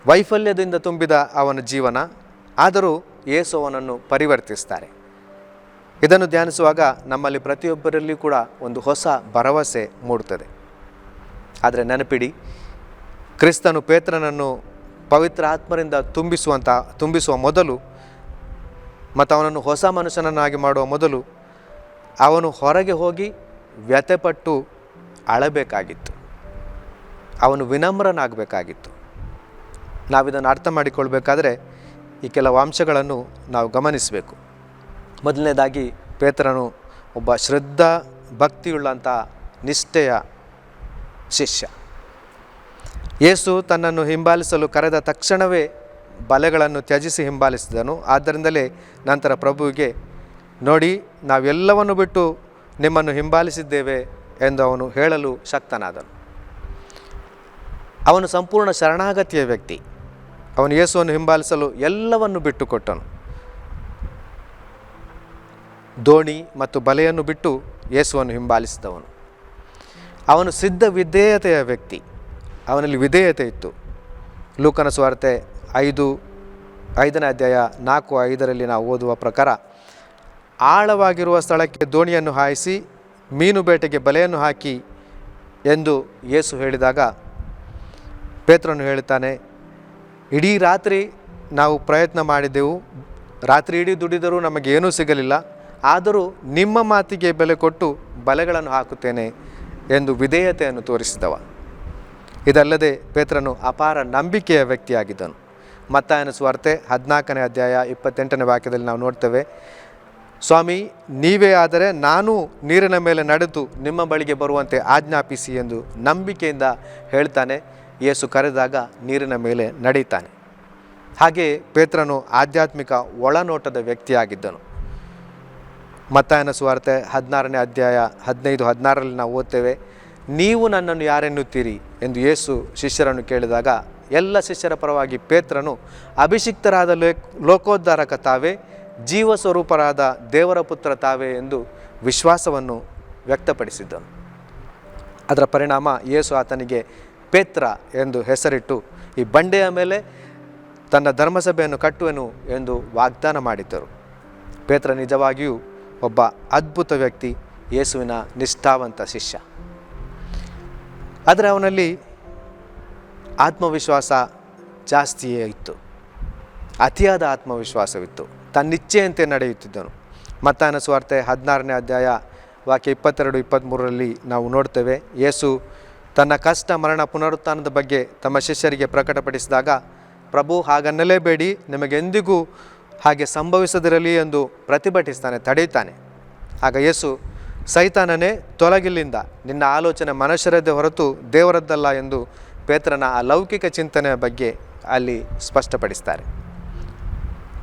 [SPEAKER 2] ವೈಫಲ್ಯದಿಂದ ತುಂಬಿದ ಅವನ ಜೀವನ, ಆದರೂ ಯೇಸು ಅವನನ್ನು ಪರಿವರ್ತಿಸ್ತಾರೆ. ಇದನ್ನು ಧ್ಯಾನಿಸುವಾಗ ನಮ್ಮಲ್ಲಿ ಪ್ರತಿಯೊಬ್ಬರಲ್ಲಿ ಕೂಡ ಒಂದು ಹೊಸ ಭರವಸೆ ಮೂಡುತ್ತದೆ. ಆದರೆ ನೆನಪಿಡಿ, ಕ್ರಿಸ್ತನು ಪೇತ್ರನನ್ನು ಪವಿತ್ರ ಆತ್ಮರಿಂದ ತುಂಬಿಸುವಂಥ, ತುಂಬಿಸುವ ಮೊದಲು ಮತ್ತು ಅವನನ್ನು ಹೊಸ ಮನುಷ್ಯನನ್ನಾಗಿ ಮಾಡುವ ಮೊದಲು ಅವನು ಹೊರಗೆ ಹೋಗಿ ವ್ಯಥೆಪಟ್ಟು ಅಳಬೇಕಾಗಿತ್ತು. ಅವನು ವಿನಮ್ರನಾಗಬೇಕಾಗಿತ್ತು. ನಾವಿದನ್ನು ಅರ್ಥ ಮಾಡಿಕೊಳ್ಬೇಕಾದ್ರೆ ಈ ಕೆಲವು ಅಂಶಗಳನ್ನು ನಾವು ಗಮನಿಸಬೇಕು. ಮೊದಲನೇದಾಗಿ ಪೇತ್ರನು ಒಬ್ಬ ಶ್ರದ್ಧಾ ಭಕ್ತಿಯುಳ್ಳಂಥ ನಿಷ್ಠೆಯ ಶಿಷ್ಯ. ಯೇಸು ತನ್ನನ್ನು ಹಿಂಬಾಲಿಸಲು ಕರೆದ ತಕ್ಷಣವೇ ಬಲೆಗಳನ್ನು ತ್ಯಜಿಸಿ ಹಿಂಬಾಲಿಸಿದನು. ಆದ್ದರಿಂದಲೇ ನಂತರ ಪ್ರಭುವಿಗೆ, ನೋಡಿ, ನಾವೆಲ್ಲವನ್ನು ಬಿಟ್ಟು ನಿಮ್ಮನ್ನು ಹಿಂಬಾಲಿಸಿದ್ದೇವೆ ಎಂದು ಅವನು ಹೇಳಲು ಶಕ್ತನಾದನು. ಅವನು ಸಂಪೂರ್ಣ ಶರಣಾಗತಿಯ ವ್ಯಕ್ತಿ. ಅವನು ಯೇಸುವನ್ನು ಹಿಂಬಾಲಿಸಲು ಎಲ್ಲವನ್ನು ಬಿಟ್ಟುಕೊಟ್ಟನು. ದೋಣಿ ಮತ್ತು ಬಲೆಯನ್ನು ಬಿಟ್ಟು ಯೇಸುವನ್ನು ಹಿಂಬಾಲಿಸಿದವನು. ಅವನು ಸಿದ್ಧ ವಿಧೇಯತೆಯ ವ್ಯಕ್ತಿ. ಅವನಲ್ಲಿ ವಿಧೇಯತೆ ಇತ್ತು. ಲೂಕನ ಸ್ವಾರ್ತೆ ಐದು, ಐದನೇ ಅಧ್ಯಾಯ ನಾಲ್ಕು, ಐದರಲ್ಲಿ ನಾವು ಓದುವ ಪ್ರಕಾರ ಆಳವಾಗಿರುವ ಸ್ಥಳಕ್ಕೆ ದೋಣಿಯನ್ನು ಹಾಯಿಸಿ ಮೀನು ಬೇಟೆಗೆ ಬಲೆಯನ್ನು ಹಾಕಿ ಎಂದು ಯೇಸು ಹೇಳಿದಾಗ ಪೇತ್ರನು ಹೇಳುತ್ತಾನೆ, ಇಡೀ ರಾತ್ರಿ ನಾವು ಪ್ರಯತ್ನ ಮಾಡಿದೆವು. ರಾತ್ರಿ ಇಡೀ ದುಡಿದರೂ ನಮಗೇನೂ ಸಿಗಲಿಲ್ಲ. ಆದರೂ ನಿಮ್ಮ ಮಾತಿಗೆ ಬೆಲೆ ಕೊಟ್ಟು ಬಲೆಗಳನ್ನು ಹಾಕುತ್ತೇನೆ ಎಂದು ವಿಧೇಯತೆಯನ್ನು ತೋರಿಸಿದವ. ಇದಲ್ಲದೆ ಪೇತ್ರನು ಅಪಾರ ನಂಬಿಕೆಯ ವ್ಯಕ್ತಿಯಾಗಿದ್ದನು. ಮತ್ತಾಯನ ಸ್ವಾರ್ತೆ ಹದಿನಾಲ್ಕನೇ ಅಧ್ಯಾಯ ಇಪ್ಪತ್ತೆಂಟನೇ ವಾಕ್ಯದಲ್ಲಿ ನಾವು ನೋಡ್ತೇವೆ ಸ್ವಾಮಿ, ನೀವೇ ಆದರೆ ನಾನು ನೀರಿನ ಮೇಲೆ ನಡೆದು ನಿಮ್ಮ ಬಳಿಗೆ ಬರುವಂತೆ ಆಜ್ಞಾಪಿಸಿ ಎಂದು ನಂಬಿಕೆಯಿಂದ ಹೇಳ್ತಾನೆ. ಯೇಸು ಕರೆದಾಗ ನೀರಿನ ಮೇಲೆ ನಡೀತಾನೆ ಹಾಗೆ ಪೇತ್ರನು ಆಧ್ಯಾತ್ಮಿಕ ಒಳನೋಟದ ವ್ಯಕ್ತಿಯಾಗಿದ್ದನು. ಮತ್ತಾಯನ ಸುವಾರ್ತೆ ಹದಿನಾರನೇ ಅಧ್ಯಾಯ ಹದಿನೈದು ಹದಿನಾರರಲ್ಲಿ ನಾವು ಓದ್ತೇವೆ, ನೀವು ನನ್ನನ್ನು ಯಾರೆನ್ನುತ್ತೀರಿ? ಎಂದು ಯೇಸು ಶಿಷ್ಯರನ್ನು ಕೇಳಿದಾಗ, ಎಲ್ಲ ಶಿಷ್ಯರ ಪರವಾಗಿ ಪೇತ್ರನು ಅಭಿಷಿಕ್ತರಾದ ಲೋಕೋದ್ಧಾರಕ ತಾವೇ ಜೀವ ಸ್ವರೂಪರಾದ ದೇವರ ಪುತ್ರ ತಾವೇ ಎಂದು ವಿಶ್ವಾಸವನ್ನು ವ್ಯಕ್ತಪಡಿಸಿದ್ದನು. ಅದರ ಪರಿಣಾಮ ಯೇಸು ಆತನಿಗೆ ಪೇತ್ರ ಎಂದು ಹೆಸರಿಟ್ಟು, ಈ ಬಂಡೆಯ ಮೇಲೆ ತನ್ನ ಧರ್ಮಸಭೆಯನ್ನು ಕಟ್ಟುವೆನು ಎಂದು ವಾಗ್ದಾನ ಮಾಡಿದ್ದರು. ಪೇತ್ರ ನಿಜವಾಗಿಯೂ ಒಬ್ಬ ಅದ್ಭುತ ವ್ಯಕ್ತಿ, ಯೇಸುವಿನ ನಿಷ್ಠಾವಂತ ಶಿಷ್ಯ. ಆದರೆ ಅವನಲ್ಲಿ ಆತ್ಮವಿಶ್ವಾಸ ಜಾಸ್ತಿಯೇ ಇತ್ತು. ಅತಿಯಾದ ಆತ್ಮವಿಶ್ವಾಸವಿತ್ತು. ತನ್ನಿಚ್ಛೆಯಂತೆ ನಡೆಯುತ್ತಿದ್ದನು. ಮತ್ತಾಯನ ಸ್ವಾರ್ತೆ ಹದಿನಾರನೇ ಅಧ್ಯಾಯ ವಾಕ್ಯ ಇಪ್ಪತ್ತೆರಡು ಇಪ್ಪತ್ತ್ಮೂರರಲ್ಲಿ ನಾವು ನೋಡ್ತೇವೆ, ಯೇಸು ತನ್ನ ಕಷ್ಟ ಮರಣ ಪುನರುತ್ಥಾನದ ಬಗ್ಗೆ ತಮ್ಮ ಶಿಷ್ಯರಿಗೆ ಪ್ರಕಟಪಡಿಸಿದಾಗ, ಪ್ರಭು ಹಾಗನ್ನಲೇಬೇಡಿ, ನಿಮಗೆಂದಿಗೂ ಹಾಗೆ ಸಂಭವಿಸದಿರಲಿ ಎಂದು ಪ್ರತಿಭಟಿಸ್ತಾನೆ, ತಡೆಯುತ್ತಾನೆ. ಆಗ ಯೇಸು, ಸೈತಾನನೇ, ತೊಲಗಿಲ್ಲಿಂದ ನಿನ್ನ ಆಲೋಚನೆ ಮನುಷ್ಯರದ್ದೇ ಹೊರತು ದೇವರದ್ದಲ್ಲ ಎಂದು ಪೇತ್ರನ ಆ ಲೌಕಿಕ ಚಿಂತನೆಯ ಬಗ್ಗೆ ಅಲ್ಲಿ ಸ್ಪಷ್ಟಪಡಿಸ್ತಾರೆ.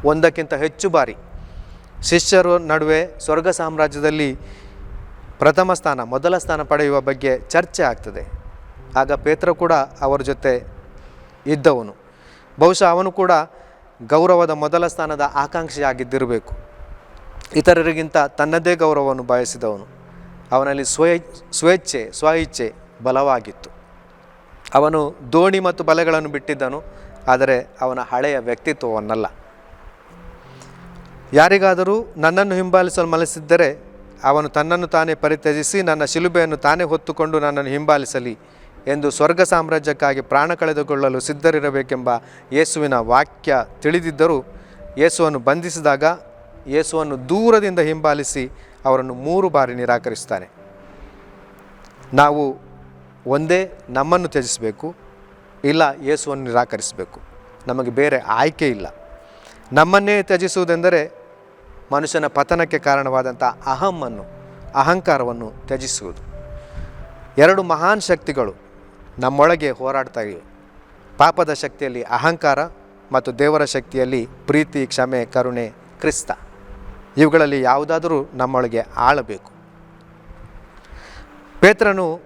[SPEAKER 2] ಒಂದಕ್ಕಿಂತ ಹೆಚ್ಚು ಬಾರಿ. ಶಿಷ್ಯರು ನಡುವೆ ಸ್ವರ್ಗ ಸಾಮ್ರಾಜ್ಯದಲ್ಲಿ ಪ್ರಥಮ ಸ್ಥಾನ, ಮೊದಲ ಸ್ಥಾನ ಪಡೆಯುವ ಬಗ್ಗೆ ಚರ್ಚೆ ಆಗ್ತದೆ. ಆಗ ಪೇತ್ರ ಕೂಡ ಅವರ ಜೊತೆ ಇದ್ದವನು. ಬಹುಶಃ ಅವನು ಕೂಡ ಗೌರವದ ಮೊದಲ ಸ್ಥಾನದ ಆಕಾಂಕ್ಷಿಯಾಗಿದ್ದಿರಬೇಕು. ಇತರರಿಗಿಂತ ತನ್ನದೇ ಗೌರವವನ್ನು ಬಯಸಿದವನು. ಅವನಲ್ಲಿ ಸ್ವಯ, ಸ್ವೇಚ್ಛೆ ಸ್ವ ಇಚ್ಛೆ ಬಲವಾಗಿತ್ತು. ಅವನು ದೋಣಿ ಮತ್ತು ಬಲೆಗಳನ್ನು ಬಿಟ್ಟಿದ್ದನು, ಆದರೆ ಅವನ ಹಳೆಯ ವ್ಯಕ್ತಿತ್ವವನ್ನಲ್ಲ. ಯಾರಿಗಾದರೂ ನನ್ನನ್ನು ಹಿಂಬಾಲಿಸಲು ಮನಸ್ಸಿದ್ದರೆ ಅವನು ತನ್ನನ್ನು ತಾನೇ ಪರಿತ್ಯಜಿಸಿ ನನ್ನ ಶಿಲುಬೆಯನ್ನು ತಾನೇ ಹೊತ್ತುಕೊಂಡು ನನ್ನನ್ನು ಹಿಂಬಾಲಿಸಲಿ ಎಂದು ಸ್ವರ್ಗ ಸಾಮ್ರಾಜ್ಯಕ್ಕಾಗಿ ಪ್ರಾಣ ಕಳೆದುಕೊಳ್ಳಲು ಸಿದ್ಧರಿರಬೇಕೆಂಬ ಯೇಸುವಿನ ವಾಕ್ಯ ತಿಳಿದಿದ್ದರೂ ಯೇಸುವನ್ನು ಬಂಧಿಸಿದಾಗ ಯೇಸುವನ್ನು ದೂರದಿಂದ ಹಿಂಬಾಲಿಸಿ ಅವರನ್ನು ಮೂರು ಬಾರಿ ನಿರಾಕರಿಸ್ತಾನೆ ನಾವು ಒಂದೇ ನಮ್ಮನ್ನು ತ್ಯಜಿಸಬೇಕು, ಇಲ್ಲ ಯೇಸುವನ್ನು ನಿರಾಕರಿಸಬೇಕು. ನಮಗೆ ಬೇರೆ ಆಯ್ಕೆ ಇಲ್ಲ. ನಮ್ಮನ್ನೇ ತ್ಯಜಿಸುವುದೆಂದರೆ ಮನುಷ್ಯನ ಪತನಕ್ಕೆ ಕಾರಣವಾದಂಥ ಅಹಮ್ಮನ್ನು, ಅಹಂಕಾರವನ್ನು ತ್ಯಜಿಸುವುದು. ಎರಡು ಮಹಾನ್ ಶಕ್ತಿಗಳು ನಮ್ಮೊಳಗೆ ಹೋರಾಡ್ತಾ ಇವೆ. ಪಾಪದ ಶಕ್ತಿಯಲ್ಲಿ ಅಹಂಕಾರ ಮತ್ತು ದೇವರ ಶಕ್ತಿಯಲ್ಲಿ ಪ್ರೀತಿ, ಕ್ಷಮೆ, ಕರುಣೆ, ಕ್ರಿಸ್ತ. ಇವುಗಳಲ್ಲಿ ಯಾವುದಾದರೂ ನಮ್ಮೊಳಗೆ ಆಳಬೇಕು. ಪೇತ್ರನು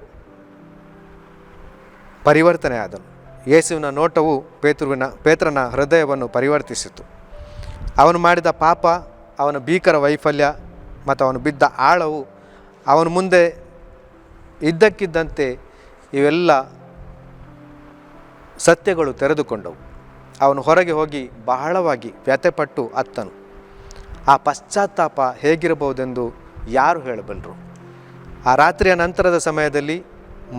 [SPEAKER 2] ಪರಿವರ್ತನೆ ಆದನು. ಯೇಸುವಿನ ನೋಟವು ಪೇತೃವಿನ, ಪೇತ್ರನ ಹೃದಯವನ್ನು ಪರಿವರ್ತಿಸಿತು. ಅವನು ಮಾಡಿದ ಪಾಪ ಅವನ ಭೀಕರ ವೈಫಲ್ಯ ಮತ್ತು ಅವನು ಬಿದ್ದ ಆಳವು ಅವನ ಮುಂದೆ ಇದ್ದಕ್ಕಿದ್ದಂತೆ ಇವೆಲ್ಲ ಸತ್ಯಗಳು ತೆರೆದುಕೊಂಡವು. ಅವನು ಹೊರಗೆ ಹೋಗಿ ಬಹಳವಾಗಿ ವ್ಯಥೆಪಟ್ಟು ಅತ್ತನು. ಆ ಪಶ್ಚಾತ್ತಾಪ ಹೇಗಿರಬಹುದೆಂದು ಯಾರು ಹೇಳಬಲ್ಲರು? ಆ ರಾತ್ರಿಯ ನಂತರದ ಸಮಯದಲ್ಲಿ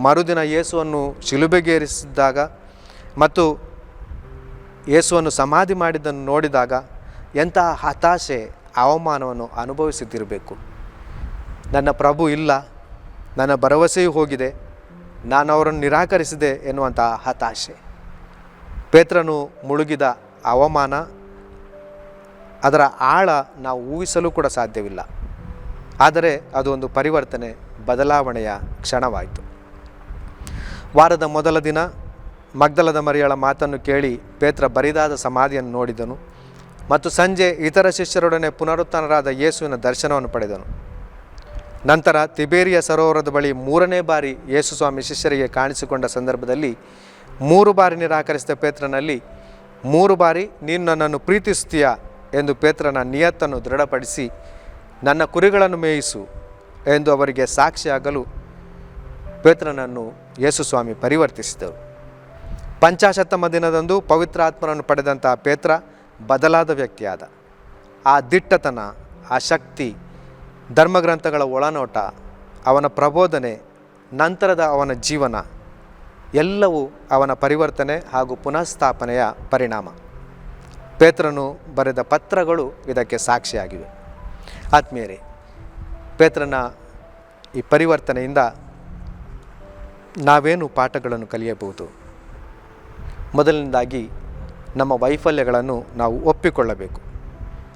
[SPEAKER 2] ಮರುದಿನ ಯೇಸುವನ್ನು ಶಿಲುಬೆಗೇರಿಸಿದ್ದಾಗ ಮತ್ತು ಯೇಸುವನ್ನು ಸಮಾಧಿ ಮಾಡಿದ್ದನ್ನು ನೋಡಿದಾಗ ಎಂತಹ ಹತಾಶೆ ಅವಮಾನವನ್ನು ಅನುಭವಿಸುತ್ತಿರಬೇಕು. ನನ್ನ ಪ್ರಭು ಇಲ್ಲ, ನನ್ನ ಭರವಸೆಯೂ ಹೋಗಿದೆ, ನಾನು ಅವರನ್ನು ನಿರಾಕರಿಸಿದೆ ಎನ್ನುವಂತಹ ಹತಾಶೆ. ಪೇತ್ರನು ಮುಳುಗಿದ ಅವಮಾನ, ಅದರ ಆಳ ನಾವು ಊಹಿಸಲು ಕೂಡ ಸಾಧ್ಯವಿಲ್ಲ. ಆದರೆ ಅದು ಒಂದು ಪರಿವರ್ತನೆ, ಬದಲಾವಣೆಯ ಕ್ಷಣವಾಯಿತು. ವಾರದ ಮೊದಲ ದಿನ ಮಗ್ದಲದ ಮರಿಯಳ ಮಾತನ್ನು ಕೇಳಿ ಪೇತ್ರ ಬರಿದಾದ ಸಮಾಧಿಯನ್ನು ನೋಡಿದನು. ಮತ್ತು ಸಂಜೆ ಇತರ ಶಿಷ್ಯರೊಡನೆ ಪುನರುತ್ಥಾನರಾದ ಯೇಸುವಿನ ದರ್ಶನವನ್ನು ಪಡೆದನು. ನಂತರ ತಿಬೇರಿಯ ಸರೋವರದ ಬಳಿ ಮೂರನೇ ಬಾರಿ ಯೇಸು ಸ್ವಾಮಿ ಶಿಷ್ಯರಿಗೆ ಕಾಣಿಸಿಕೊಂಡ ಸಂದರ್ಭದಲ್ಲಿ ಮೂರು ಬಾರಿ ನಿರಾಕರಿಸಿದ ಪೇತ್ರನಲ್ಲಿ, ಮೂರು ಬಾರಿ ನೀನು ನನ್ನನ್ನು ಪ್ರೀತಿಸ್ತೀಯಾ ಎಂದು ಪೇತ್ರನ ನಿಯತ್ತನ್ನು ದೃಢಪಡಿಸಿ, ನನ್ನ ಕುರಿಗಳನ್ನು ಮೇಯಿಸು ಎಂದು ಅವರಿಗೆ ಸಾಕ್ಷಿಯಾಗಲು ಪೇತ್ರನನ್ನು ಯೇಸು ಸ್ವಾಮಿ ಪರಿವರ್ತಿಸಿದರು. ಪಂಚಾಶತ್ತಮ ದಿನದಂದು ಪವಿತ್ರಾತ್ಮನನ್ನು ಪಡೆದಂತಹ ಪೇತ್ರ ಬದಲಾದ ವ್ಯಕ್ತಿಯಾದ. ಆ ದಿಟ್ಟತನ, ಆ ಶಕ್ತಿ, ಧರ್ಮಗ್ರಂಥಗಳ ಒಳನೋಟ, ಅವನ ಪ್ರಬೋಧನೆ, ನಂತರದ ಅವನ ಜೀವನ, ಎಲ್ಲವೂ ಅವನ ಪರಿವರ್ತನೆ ಹಾಗೂ ಪುನಃಸ್ಥಾಪನೆಯ ಪರಿಣಾಮ. ಪೇತ್ರನು ಬರೆದ ಪತ್ರಗಳು ಇದಕ್ಕೆ ಸಾಕ್ಷಿಯಾಗಿವೆ. ಆತ್ಮೀಯರೇ, ಪೇತ್ರನ ಈ ಪರಿವರ್ತನೆಯಿಂದ ನಾವೇನು ಪಾಠಗಳನ್ನು ಕಲಿಯಬಹುದು? ಮೊದಲನೇದಾಗಿ ನಮ್ಮ ವೈಫಲ್ಯಗಳನ್ನು ನಾವು ಒಪ್ಪಿಕೊಳ್ಳಬೇಕು.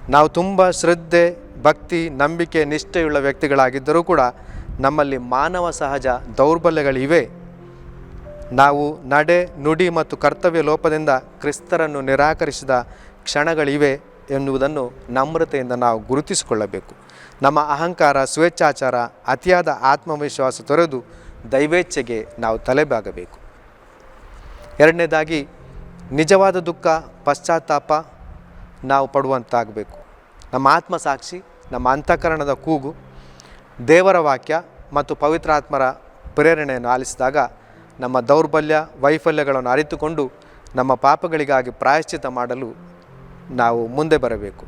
[SPEAKER 2] ನಾವು ತುಂಬ ಶ್ರದ್ಧೆ, ಭಕ್ತಿ, ನಂಬಿಕೆ, ನಿಷ್ಠೆಯುಳ್ಳ ವ್ಯಕ್ತಿಗಳಾಗಿದ್ದರೂ ಕೂಡ ನಮ್ಮಲ್ಲಿ ಮಾನವ ಸಹಜ ದೌರ್ಬಲ್ಯಗಳಿವೆ. ನಾವು ನಡೆ, ನುಡಿ ಮತ್ತು ಕರ್ತವ್ಯ ಲೋಪದಿಂದ ಕ್ರಿಸ್ತರನ್ನು ನಿರಾಕರಿಸಿದ ಕ್ಷಣಗಳಿವೆ ಎನ್ನುವುದನ್ನು ನಮ್ರತೆಯಿಂದ ನಾವು ಗುರುತಿಸಿಕೊಳ್ಳಬೇಕು. ನಮ್ಮ ಅಹಂಕಾರ, ಸ್ವೇಚ್ಛಾಚಾರ, ಅತಿಯಾದ ಆತ್ಮವಿಶ್ವಾಸ ತೊರೆದು ದೈವೇಚ್ಛೆಗೆ ನಾವು ತಲೆಬಾಗಬೇಕು. ಎರಡನೇದಾಗಿ ನಿಜವಾದ ದುಃಖ, ಪಶ್ಚಾತ್ತಾಪ ನಾವು ಪಡುವಂತಾಗಬೇಕು. ನಮ್ಮ ಆತ್ಮ ಸಾಕ್ಷಿ, ನಮ್ಮ ಅಂತಃಕರಣದ ಕೂಗು, ದೇವರ ವಾಕ್ಯ ಮತ್ತು ಪವಿತ್ರಾತ್ಮರ ಪ್ರೇರಣೆಯನ್ನು ಆಲಿಸಿದಾಗ ನಮ್ಮ ದೌರ್ಬಲ್ಯ, ವೈಫಲ್ಯಗಳನ್ನು ಅರಿತುಕೊಂಡು ನಮ್ಮ ಪಾಪಗಳಿಗಾಗಿ ಪ್ರಾಯಶ್ಚಿತ ಮಾಡಲು ನಾವು ಮುಂದೆ ಬರಬೇಕು.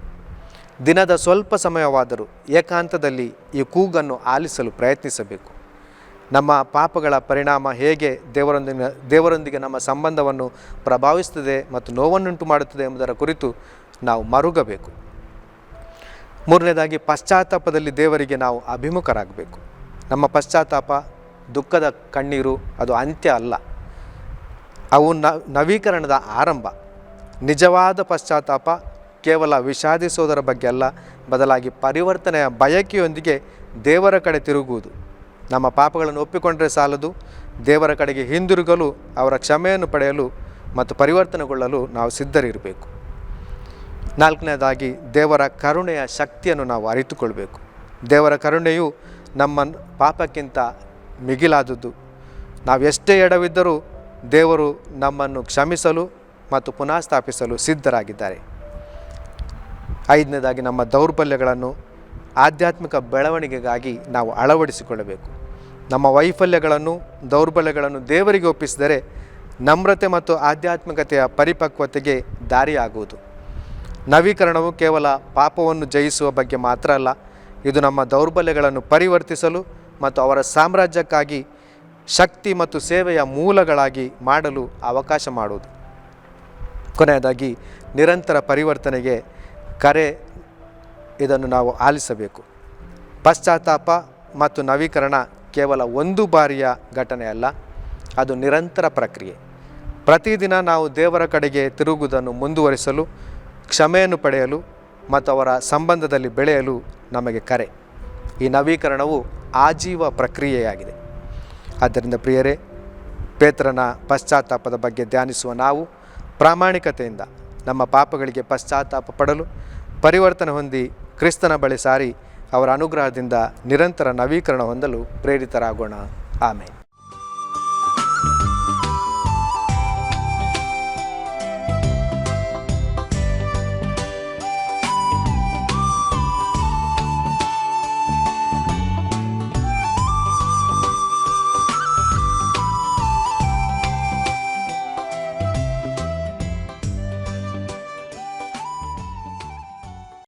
[SPEAKER 2] ದಿನದ ಸ್ವಲ್ಪ ಸಮಯವಾದರೂ ಏಕಾಂತದಲ್ಲಿ ಈ ಕೂಗನ್ನು ಆಲಿಸಲು ಪ್ರಯತ್ನಿಸಬೇಕು. ನಮ್ಮ ಪಾಪಗಳ ಪರಿಣಾಮ ಹೇಗೆ ದೇವರೊಂದಿಗೆ ದೇವರೊಂದಿಗೆ ನಮ್ಮ ಸಂಬಂಧವನ್ನು ಪ್ರಭಾವಿಸುತ್ತದೆ ಮತ್ತು ನೋವನ್ನುಂಟು ಮಾಡುತ್ತದೆ ಎಂಬುದರ ಕುರಿತು ನಾವು ಮರುಗಬೇಕು. ಮೂರನೇದಾಗಿ, ಪಶ್ಚಾತ್ತಾಪದಲ್ಲಿ ದೇವರಿಗೆ ನಾವು ಅಭಿಮುಖರಾಗಬೇಕು. ನಮ್ಮ ಪಶ್ಚಾತ್ತಾಪ ದುಃಖದ ಕಣ್ಣೀರು, ಅದು ಅಂತ್ಯ ಅಲ್ಲ. ಅವು ನವೀಕರಣದ ಆರಂಭ. ನಿಜವಾದ ಪಶ್ಚಾತ್ತಾಪ ಕೇವಲ ವಿಷಾದಿಸೋದರ ಬಗ್ಗೆ ಅಲ್ಲ, ಬದಲಾಗಿ ಪರಿವರ್ತನೆಯ ಬಯಕೆಯೊಂದಿಗೆ ದೇವರ ಕಡೆ ತಿರುಗುವುದು. ನಮ್ಮ ಪಾಪಗಳನ್ನು ಒಪ್ಪಿಕೊಂಡರೆ ಸಾಲದು, ದೇವರ ಕಡೆಗೆ ಹಿಂದಿರುಗಲು ಅವರ ಕ್ಷಮೆಯನ್ನು ಪಡೆಯಲು ಮತ್ತು ಪರಿವರ್ತನೆಗೊಳ್ಳಲು ನಾವು ಸಿದ್ಧರಿರಬೇಕು. ನಾಲ್ಕನೇದಾಗಿ, ದೇವರ ಕರುಣೆಯ ಶಕ್ತಿಯನ್ನು ನಾವು ಅರಿತುಕೊಳ್ಬೇಕು. ದೇವರ ಕರುಣೆಯು ನಮ್ಮ ಪಾಪಕ್ಕಿಂತ ಮಿಗಿಲಾದದ್ದು. ನಾವು ಎಷ್ಟೇ ಎಡವಿದ್ದರೂ ದೇವರು ನಮ್ಮನ್ನು ಕ್ಷಮಿಸಲು ಮತ್ತು ಪುನಃ ಸ್ಥಾಪಿಸಲು ಸಿದ್ಧರಾಗಿದ್ದಾರೆ. ಐದನೇದಾಗಿ, ನಮ್ಮ ದೌರ್ಬಲ್ಯಗಳನ್ನು ಆಧ್ಯಾತ್ಮಿಕ ಬೆಳವಣಿಗೆಗಾಗಿ ನಾವು ಅಳವಡಿಸಿಕೊಳ್ಳಬೇಕು. ನಮ್ಮ ವೈಫಲ್ಯಗಳನ್ನು, ದೌರ್ಬಲ್ಯಗಳನ್ನು ದೇವರಿಗೆ ಒಪ್ಪಿಸಿದರೆ ನಮ್ರತೆ ಮತ್ತು ಆಧ್ಯಾತ್ಮಿಕತೆಯ ಪರಿಪಕ್ವತೆಗೆ ದಾರಿಯಾಗುವುದು. ನವೀಕರಣವು ಕೇವಲ ಪಾಪವನ್ನು ಜಯಿಸುವ ಬಗ್ಗೆ ಮಾತ್ರ ಅಲ್ಲ, ಇದು ನಮ್ಮ ದೌರ್ಬಲ್ಯಗಳನ್ನು ಪರಿವರ್ತಿಸಲು ಮತ್ತು ಅವರ ಸಾಮ್ರಾಜ್ಯಕ್ಕಾಗಿ ಶಕ್ತಿ ಮತ್ತು ಸೇವೆಯ ಮೂಲಗಳಾಗಿ ಮಾಡಲು ಅವಕಾಶ ಮಾಡುವುದು. ಕೊನೆಯದಾಗಿ, ನಿರಂತರ ಪರಿವರ್ತನೆಗೆ ಕರೆ ಇದನ್ನು ನಾವು ಆಲಿಸಬೇಕು. ಪಶ್ಚಾತ್ತಾಪ ಮತ್ತು ನವೀಕರಣ ಕೇವಲ ಒಂದು ಬಾರಿಯ ಘಟನೆ ಅಲ್ಲ, ಅದು ನಿರಂತರ ಪ್ರಕ್ರಿಯೆ. ಪ್ರತಿದಿನ ನಾವು ದೇವರ ಕಡೆಗೆ ತಿರುಗುವುದನ್ನು ಮುಂದುವರಿಸಲು, ಕ್ಷಮೆಯನ್ನು ಪಡೆಯಲು ಮತ್ತು ಅವರ ಸಂಬಂಧದಲ್ಲಿ ಬೆಳೆಯಲು ನಮಗೆ ಕರೆ. ಈ ನವೀಕರಣವು ಆಜೀವ ಪ್ರಕ್ರಿಯೆಯಾಗಿದೆ. ಆದ್ದರಿಂದ ಪ್ರಿಯರೇ, ಪೇತ್ರನ ಪಶ್ಚಾತ್ತಾಪದ ಬಗ್ಗೆ ಧ್ಯಾನಿಸುವ ನಾವು ಪ್ರಾಮಾಣಿಕತೆಯಿಂದ ನಮ್ಮ ಪಾಪಗಳಿಗೆ ಪಶ್ಚಾತ್ತಾಪ ಪಡಲು ಪರಿವರ್ತನೆ ಹೊಂದಿ ಕ್ರಿಸ್ತನ ಬಳಿ ಸಾರಿ ಅವರ ಅನುಗ್ರಹದಿಂದ ನಿರಂತರ ನವೀಕರಣ ಹೊಂದಲು ಪ್ರೇರಿತರಾಗೋಣ. ಆಮೇಲೆ